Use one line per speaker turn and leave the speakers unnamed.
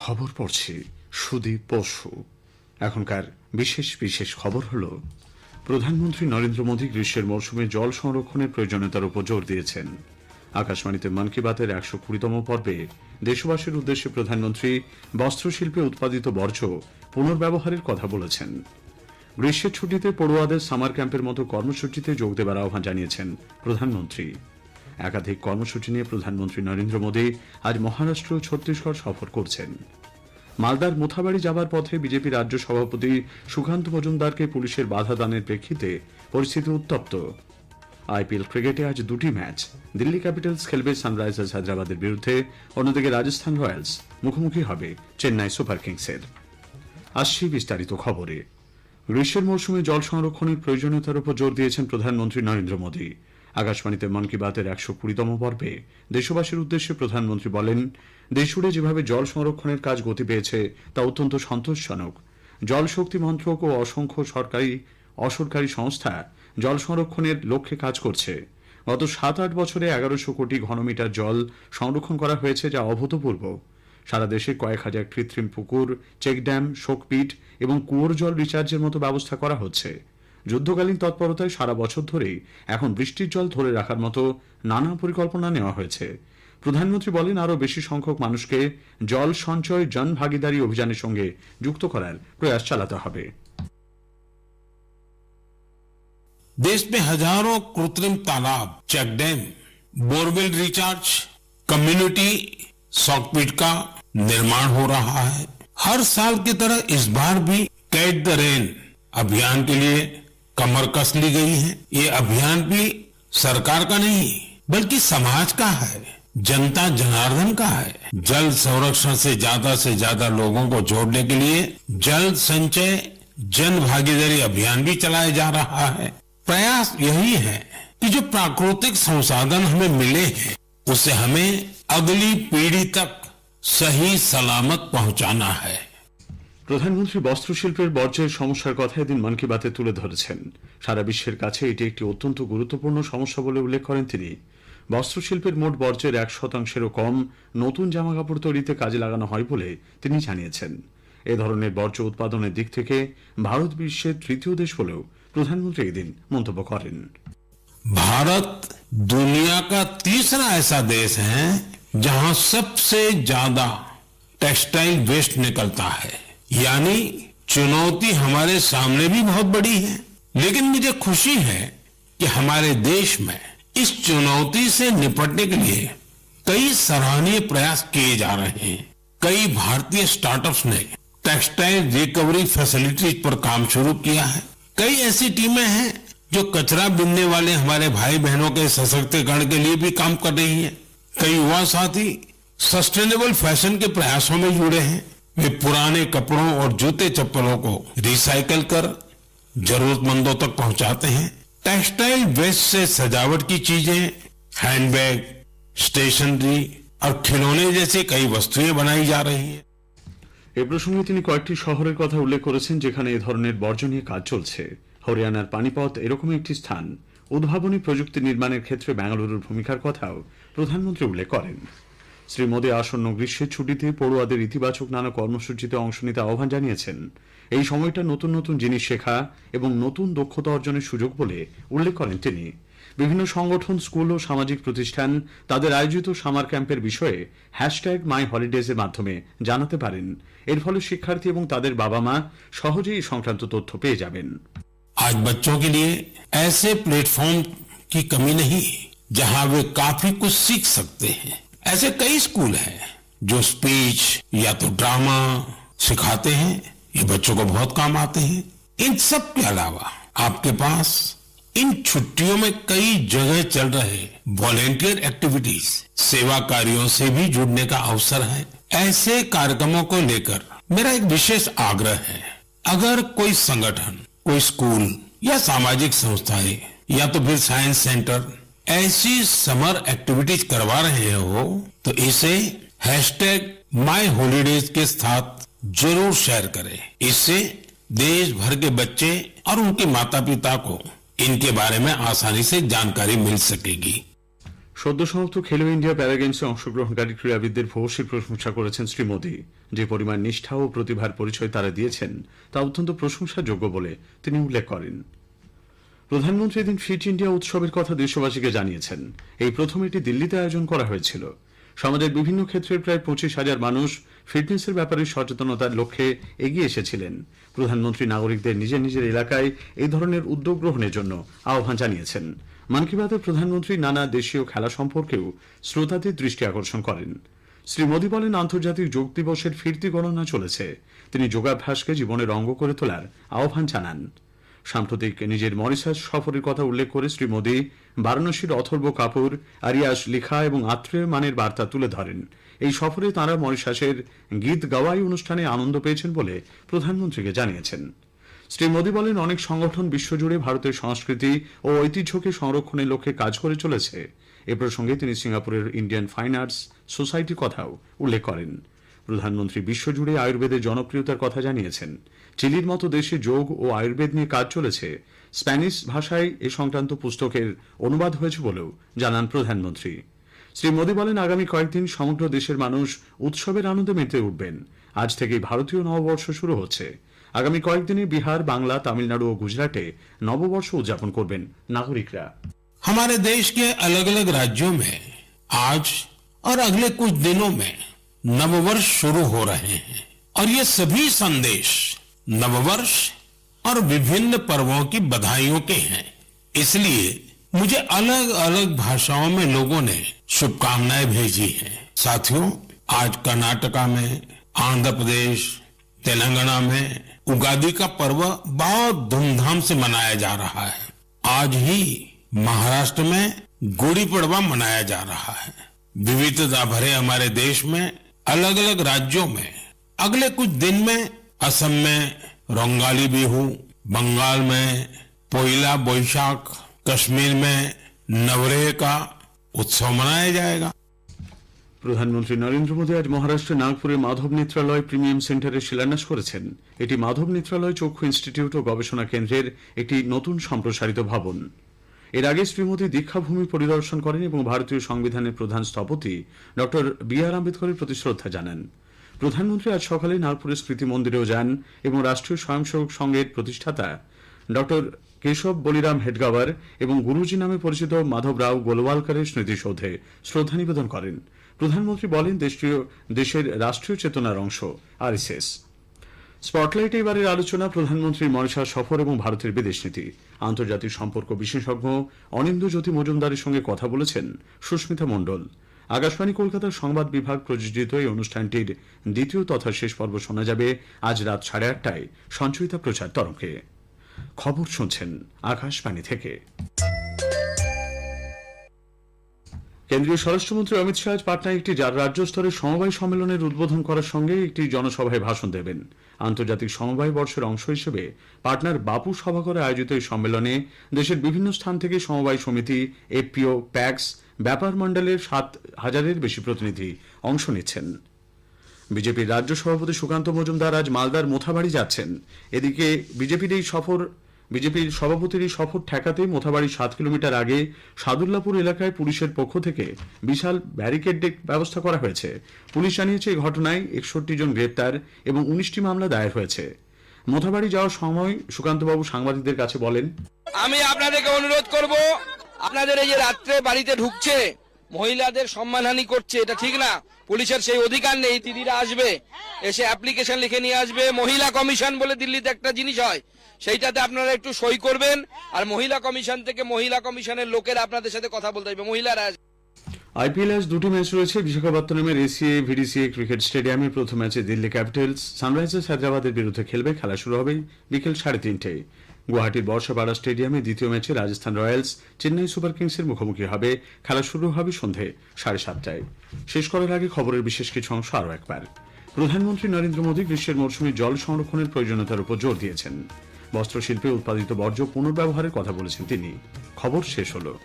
খবর পড়ছি সুদীপ বসু। এখনকার বিশেষ বিশেষ খবর হল, প্রধানমন্ত্রী নরেন্দ্র মোদী গ্রীষ্মের মৌসুমে জল সংরক্ষণের প্রয়োজনীয়তার উপর জোর দিয়েছেন। আকাশবাণীতে মন কি বাতের একশো কুড়িতম পর্বে দেশবাসীর উদ্দেশ্যে প্রধানমন্ত্রী বস্ত্রশিল্পে উৎপাদিত বর্জ্য পুনর্ব্যবহারের কথা বলেছেন। গ্রীষ্মের ছুটিতে পড়ুয়াদের সামার ক্যাম্পের মতো কর্মসূচিতে যোগ দেবার আহ্বান জানিয়েছেন প্রধানমন্ত্রী। একাধিক কর্মসূচি নিয়ে প্রধানমন্ত্রী নরেন্দ্র মোদী আজ মহারাষ্ট্র ছত্তিশগড় সফর করছেন। মালদার মোথাবাড়ি যাবার পথে বিজেপি রাজ্য সভাপতি সুকান্ত মজুমদারকে পুলিশের বাধা দানের প্রেক্ষিতে পরিস্থিতি উত্তপ্ত। আইপিএল ক্রিকেটে আজ দুটি ম্যাচ। দিল্লি ক্যাপিটালস খেলবে সানরাইজার্স হায়দ্রাবাদের বিরুদ্ধে, অন্যদিকে রাজস্থান রয়্যালস মুখোমুখি হবে চেন্নাই সুপার কিংসের। আসছি বিস্তারিত খবরে। গ্রীষ্মের মৌসুমে জল সংরক্ষণের প্রয়োজনীয়তার উপর জোর দিয়েছেন প্রধানমন্ত্রী নরেন্দ্র মোদী। আকাশবাণীতে মন কি বাতের একশো কুড়িতম পর্বে। দেশবাসীর উদ্দেশ্যে প্রধানমন্ত্রী বলেন, দেশজুড়ে যেভাবে জল সংরক্ষণের কাজ গতি পেয়েছে, তা অত্যন্ত সন্তোষজনক। জল শক্তি মন্ত্রক ও অসংখ্য সরকারি, অসরকারি সংস্থা জল সংরক্ষণের লক্ষ্যে কাজ করছে। গত সাত আট বছরে এগারোশো কোটি ঘনমিটার জল সংরক্ষণ করা হয়েছে যা অভূতপূর্ব। সারা দেশে কয়েক হাজার কৃত্রিম পুকুর চেকড্যাম শোকপিট এবং কুয়োর জল রিচার্জের মতো ব্যবস্থা করা হচ্ছে। যুদ্ধকালীন তৎপরতায় সারা বছর ধরেই এখন বৃষ্টির জল ধরে রাখার মতো নানা পরিকল্পনা নেওয়া হয়েছে প্রধানমন্ত্রী বলেন আরও বেশি সংখ্যক মানুষকে জল সঞ্চয় জন ভাগিদারি অভিযানের সঙ্গে যুক্ত করার প্রয়াস চালাতে হবে
देश में हजारों कृत्रिम तालाब check dam borewell recharge community soak pit का निर्माण हो रहा है हर साल की तरह इस बार भी कैच द रेन अभियान के लिए कमर कस ली गई है। ये अभियान भी सरकार का नहीं, बल्कि समाज का है, जनता जनार्दन का है। जल संरक्षण से ज़्यादा से ज़्यादा लोगों को जोड़ने के लिए जल संचय, जन भागीदारी अभियान भी चलाया जा रहा है। प्रयास यही है कि जो प्राकृतिक संसाधन हमें मिले हैं, उसे हमें अगली पीढ़ी तक सही सलामत पहुंचाना है।
প্রধানমন্ত্রী বস্ত্রশিল্পের বর্জ্যের সমস্যার কথা এদিন মন কি বাতে তুলে ধরেছেন সারা বিশ্বের কাছে এটি একটি অত্যন্ত গুরুত্বপূর্ণ সমস্যা বলে উল্লেখ করেন তিনি বস্ত্রশিল্পের মোট বর্জ্যের এক শতাংশেরও কম নতুন জামাকাপড় তৈরিতে কাজে লাগানো হয় বলে তিনি জানিয়েছেন এ ধরনের বর্জ্য উৎপাদনের দিক থেকে ভারত বিশ্বের তৃতীয় দেশ বলেও প্রধানমন্ত্রী এদিন মন্তব্য করেন
भारत दुनिया का तीसरा ऐसा देश है जहां सबसे ज्यादा टेक्सटाइल वेस्ट निकलता है यानी चुनौती हमारे सामने भी बहुत बड़ी है। लेकिन मुझे खुशी है कि हमारे देश में इस चुनौती से निपटने के लिए कई सराहनीय प्रयास किए जा रहे हैं। कई भारतीय स्टार्टअप्स ने टेक्सटाइल रिकवरी फैसिलिटीज़ पर काम शुरू किया है। कई ऐसी टीमें हैं जो कचरा बिनने वाले हमारे भाई बहनों के सशक्तिकरण के लिए भी काम कर रही है। कई युवा साथी सस्टेनेबल फ़ैशन के प्रयासों में जुड़े हैं। वे पुराने कपड़ों और जूते चप्पलों को रिसाइकल कर जरूरतमंदों तक पहुंचाते हैं टेक्सटाइल वेस्ट से सजावट की चीजें हैंडबैग स्टेशनरी और खिलौने जैसी कई वस्तुएं बनाई जा रही हैं
এ প্রসঙ্গে তিনি কয়েকটি শহরের কথা উল্লেখ করেছেন যেখানে এ ধরনের বর্জ্য নিয়ে কাজ চলছে হরিয়ানার পানিপথ এরকমই একটি স্থান উদ্ভাবনী প্রযুক্তি নির্মাণের ক্ষেত্রে বেঙ্গালুরুর ভূমিকার কথাও প্রধানমন্ত্রী উল্লেখ করেন শ্রী মোদী আসন্ন গ্রীষ্মের ছুটিতে পড়ুয়াদের ইতিবাচক নানা কর্মসূচিতে অংশ নিতে আহ্বান জানিয়েছেন এই সময়টা নতুন নতুন জিনিস শেখা এবং নতুন দক্ষতা অর্জনের সুযোগ বলে উল্লেখ করেন তিনি বিভিন্ন সংগঠন স্কুল ও সামাজিক প্রতিষ্ঠান তাদের আয়োজিত সামার ক্যাম্পের বিষয়ে হ্যাশট্যাগ মাই হলিডেজ এর মাধ্যমে জানাতে পারেন এর ফলে শিক্ষার্থী এবং তাদের বাবা মা সহজেই এই সংক্রান্ত তথ্য পেয়ে যাবেন
आज बच्चों के लिए ऐसे प्लेटफॉर्म की कमी नहीं जहां वे काफी कुछ सीख सकते हैं ऐसे कई स्कूल हैं जो स्पीच या तो ड्रामा सिखाते हैं, ये बच्चों को बहुत काम आते हैं। इन सब के अलावा आपके पास इन छुट्टियों में कई जगह चल रहे वॉलेंटियर एक्टिविटीज़ सेवा कार्यों से भी जुड़ने का अवसर है। ऐसे कार्यक्रमों को लेकर मेरा एक विशेष आग्रह है। अगर कोई संगठन, कोई स्कूल या सामाजिक संस्थाएँ, या तो फिर साइंस सेंटर ऐसी समर एक्टिविटीज करवा रहे हो तो इसे हैशटैग माई हॉलीडेज के साथ जरूर शेयर करें इससे देश भर के बच्चे और उनके माता पिता को इनके बारे में आसानी से जानकारी मिल सकेगी
সদ্য সমাপ্ত খেলো ইন্ডিয়া প্যারা গেমসে অংশগ্রহণকারী ক্রীড়াবিদদের ভূয়সী প্রশংসা করেছেন শ্রী মোদী যে পরিমাণ নিষ্ঠা ও প্রতিভার পরিচয় তারা দিয়েছেন তা অত্যন্ত প্রশংসাযোগ্য বলে তিনি উল্লেখ করেন প্রধানমন্ত্রী এদিন ফিট ইন্ডিয়া উৎসবের কথা দেশবাসীকে জানিয়েছেন। এই প্রথম এটি দিল্লিতে আয়োজন করা হয়েছিল। সমাজের বিভিন্ন ক্ষেত্রের প্রায় পঁচিশ হাজার মানুষ ফিটনেসের ব্যাপারে সচেতনতার লক্ষ্যে এগিয়ে এসেছিলেন। প্রধানমন্ত্রী নাগরিকদের নিজের নিজের এলাকায় এই ধরনের উদ্যোগ গ্রহণের জন্য আহ্বান জানিয়েছেন। মন কি বাতে প্রধানমন্ত্রী নানা দেশীয় খেলা সম্পর্কেও শ্রোতাদের দৃষ্টি আকর্ষণ করেন। শ্রী মোদী বলেন, আন্তর্জাতিক যোগ দিবসের ফিরতি গণনা চলেছে। তিনি যোগাভ্যাসকে জীবনের অঙ্গ করে তোলার আহ্বান জানান। সাম্প্রতিক নিজের মরিশাস সফরের কথা উল্লেখ করে শ্রী মোদী বারাণসীর অথর্ব কাপুর, আরিয়াস লিখা এবং আত্রেয় মানের বার্তা তুলে ধরেন। এই সফরে তাঁরা মরিশাসের গীত গাওয়াই অনুষ্ঠানে আনন্দ পেয়েছেন বলে প্রধানমন্ত্রীকে জানিয়েছেন। শ্রী মোদী বলেন, অনেক সংগঠন বিশ্বজুড়ে ভারতের সংস্কৃতি ও ঐতিহ্যকে সংরক্ষণের লক্ষ্যে কাজ করে চলেছে। এ প্রসঙ্গে তিনি সিঙ্গাপুরের ইন্ডিয়ান ফাইন আর্টস সোসাইটির কথাও উল্লেখ করেন। প্রধানমন্ত্রী বিশ্বজুড়ে আয়ুর্বেদের জনপ্রিয়তার কথা জানিয়েছেন চিলির মতো দেশে যোগ ও আয়ুর্বেদ নিয়ে কাজ চলেছে স্প্যানিশ ভাষায় এ সংক্রান্ত পুস্তকের অনুবাদ হয়েছে বলেও জানান প্রধানমন্ত্রী শ্রী মোদী বলেন আগামী কয়েকদিন সমগ্র দেশের মানুষ উৎসবের আনন্দে মেতে উঠবেন আজ থেকেই ভারতীয় নববর্ষ শুরু হচ্ছে আগামী কয়েকদিনে বিহার বাংলা তামিলনাড়ু ও গুজরাটে নববর্ষ উদযাপন করবেন নাগরিকরা
हमारे देश के अलग अलग राज्यों में आज और अगले कुछ दिनों में नववर्ष शुरू हो रहे हैं। और ये सभी संदेश नववर्ष और विभिन्न पर्वों की बधाइयों के हैं। इसलिए मुझे अलग अलग भाषाओं में लोगों ने शुभकामनाएँ भेजी हैं। साथियों, आज कर्नाटका में, आंध्र प्रदेश, तेलंगाना में उगादी का पर्व बहुत धूमधाम से मनाया जा रहा है। आज ही महाराष्ट्र में गुड़ी पड़वा मनाया जा रहा है। विविधता भरे हमारे देश में अलग अलग राज्यों में अगले कुछ दिन में असम में रोंगाली बिहू बंगाल में पोइला बोईशाख कश्मीर में नवरेह का उत्सव मनाया जाएगा
প্রধানমন্ত্রী নরেন্দ্র মোদী আজ মহারাষ্ট্রের নাগপুরে মাধব নেত্রালয় প্রিমিয়াম সেন্টারের শিলান্যাস করেছেন এটি মাধব নেত্রালয় চক্ষু ইনস্টিটিউট ও গবেষণা কেন্দ্রের একটি নতুন সম্প্রসারিত ভবন এর আগে শ্রী মোদী দীক্ষাভূমি পরিদর্শন করেন এবং ভারতীয় সংবিধানের প্রধান স্থপতি ড বি আর আম্বেদকরের প্রতি শ্রদ্ধা জানান। প্রধানমন্ত্রী আজ সকালে নাগপুরের স্মৃতি মন্দিরেও যান এবং রাষ্ট্রীয় স্বয়ংসেবক সংঘের প্রতিষ্ঠাতা ড কেশব বলিরাম হেডগাওয়ার এবং গুরুজি নামে পরিচিত মাধব রাও গোলওয়ালকারের স্মৃতিসৌধে শ্রদ্ধা নিবেদন করেন। প্রধানমন্ত্রী বলেন, দেশীয় দেশের রাষ্ট্রীয় চেতনার অংশ আরএসএস স্পটলাইটে এবারের আলোচনা প্রধানমন্ত্রীর মরিশাস সফর এবং ভারতের বিদেশ নীতি। আন্তর্জাতিক সম্পর্ক বিশেষজ্ঞ অনিন্দ্য জ্যোতি মজুমদারের সঙ্গে কথা বলেছেন সুস্মিতা মণ্ডল। আকাশবাণী কলকাতার সংবাদ বিভাগ প্রযোজিত এই অনুষ্ঠানটির দ্বিতীয় তথা শেষ পর্ব শোনা যাবে আজ রাত সাড়ে আটটায়। সঞ্চয়িতা প্রচার তরঙ্গে। খবর শুনছেন আকাশবাণী থেকে। কেন্দ্রীয় স্বরাষ্ট্রমন্ত্রী অমিত শাহ পাটনায় একটি রাজ্য স্তরের সমবায় সম্মেলনের উদ্বোধন করার সঙ্গে একটি জনসভায় ভাষণ দেবেন। আন্তর্জাতিক সমবায় বর্ষের অংশ হিসেবে পাটনার বাপু সভাঘরে আয়োজিত এই সম্মেলনে দেশের বিভিন্ন স্থান থেকে সমবায় সমিতি এফপিও প্যাক্স, ব্যাপার মণ্ডলের সাত হাজারের বেশি প্রতিনিধি অংশ নিচ্ছেন। বিজেপির রাজ্য সভাপতি সুকান্ত মজুমদার আজ মালদার মোথাবাড়ি যাচ্ছেন। এদিকে বিজেপির এই সফর বিজেপির সভাপতির সফর ঠেকাতে মোথাবাড়ি সাত কিলোমিটার আগে সাদুল্লাপুর এলাকায় পুলিশের পক্ষ থেকে বিশাল ব্যারিকেড ব্যবস্থা করা হয়েছে। পুলিশ জানিয়েছে এই ঘটনায় একষট্টি জন গ্রেপ্তার এবং উনিশটি মামলা দায়ের হয়েছে। মোথাবাড়ি যাওয়ার সময় সুকান্তবাবু সাংবাদিকদের কাছে বলেন,
আমি আপনাদেরকে অনুরোধ করব, আপনাদের এই যে রাত্রে বাড়িতে ঢুকছে মহিলাদের সম্মানহানি করছে, এটা ঠিক না। পুলিশের সেই অধিকার নেই, দিদিরা আসবে, এসে অ্যাপ্লিকেশন লিখে নিয়ে আসবে। মহিলা কমিশন বলে দিল্লিতে একটা জিনিস হয়, সেইটাতে আপনারা একটু সই করবেন, আর মহিলা কমিশন থেকে মহিলা কমিশনের লোকেরা আপনাদের সাথে কথা বলতে হবে মহিলারা আসবে।
আইপিএল আজ দুটি ম্যাচ রয়েছে, বিশাখাপত্তনমের এসিএ, ভিডিসিএ ক্রিকেট স্টেডিয়ামে প্রথম ম্যাচে দিল্লি ক্যাপিটালস, সানরাইজার্স হায়দ্রাবাদের বিরুদ্ধে খেলবে, খেলা শুরু হবে বিকেল সাড়ে তিনটে গুয়াহাটির বর্ষাপাড়া স্টেডিয়ামে দ্বিতীয় ম্যাচে রাজস্থান রয়্যালস চেন্নাই সুপার কিংসের মুখোমুখি হবে। খেলা শুরু হবে সন্ধে সাড়ে সাতটায়। শেষ করার আগে খবরের বিশেষ কিছু অংশ আরও একবার। প্রধানমন্ত্রী নরেন্দ্র মোদী গ্রীষ্মের মৌসুমে জল সংরক্ষণের প্রয়োজনীয়তার উপর জোর দিয়েছেন। বস্ত্রশিল্পে উৎপাদিত বর্জ্য পুনর্ব্যবহারের কথা বলেছেন তিনি। খবর শেষ হলো।